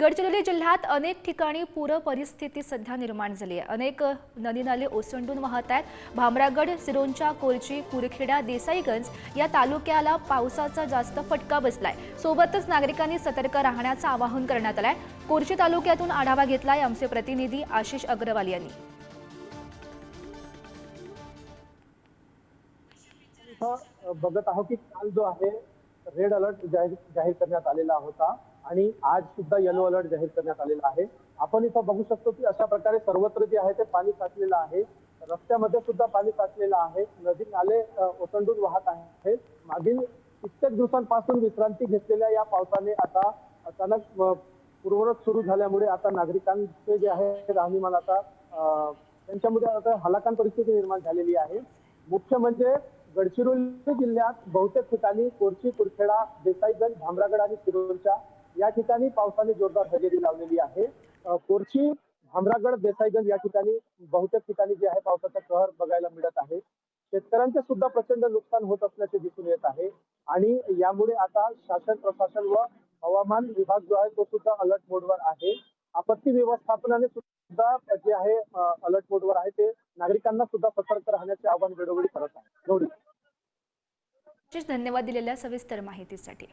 गडचिरोली जिल्ह्यात अनेक ठिकाणी पूर परिस्थिती सध्या निर्माण झाली आहे. अनेक नदी नाले ओसंडून वाहत आहेत. भामरागड सिरोंचा कोरची कुरखेडा देसाईगंज या तालुक्याला पावसाचा जास्त फटका बसलाय. सोबतच नागरिकांनी सतर्क राहण्याचं आवाहन करण्यात आलंय. कोरची तालुक्यातून आढावा घेतलाय आमचे प्रतिनिधी आशिष अग्रवाल यांनी. बघत आहोत की काल जो आहे रेड अलर्ट जाहीर जाहीर करण्यात आलेला होता. आणि आज सुद्धा येलो अलर्ट जाहीर करण्यात आलेला आहे. आपण इथं बघू शकतो की अशा प्रकारे सर्वत्र जे आहे ते पाणी साचलेलं आहे. रस्त्यामध्ये सुद्धा पाणी साचलेलं आहे. नदी नाले ओसंडून वाहत आहे मागील कित्येक दिवसांपासून विश्रांती घेतलेल्या या पावसाने आता अचानक अ, पूर्वरच सुरू झाल्यामुळे आता नागरिकांचे जे आहे राहणीमान आता त्यांच्यामध्ये आता हलाकान परिस्थिती निर्माण झालेली आहे. मुख्य म्हणजे गडचिरोली जिल्ह्यात बहुतेक ठिकाणी कोरची कुरखेडा देसाईगंज भामरागड आणि सिरोंचा या ठिकाणी पावसाने जोरदार हजेरी लावलेली आहे. कोरची भामरागड देसाईगंज या ठिकाणी बहुतेक ठिकाणी जे आहे पावसाचा कहर बघायला मिळत आहे. शेतकऱ्यांचे सुद्धा प्रचंड नुकसान होत असल्याचे दिसून येत आहे. आणि यामुळे आता शासन प्रशासन व हवामान विभाग जो आहे तो सुद्धा अलर्ट मोडवर आहे. आपत्ती व्यवस्थापनाने सुद्धा जे आहे अलर्ट मोडवर आहे. ते नागरिकांना सुद्धा सतर्क राहण्याचे आवाहन वेळोवेळी करत आहे. धन्यवाद दिलेल्या सविस्तर माहितीसाठी.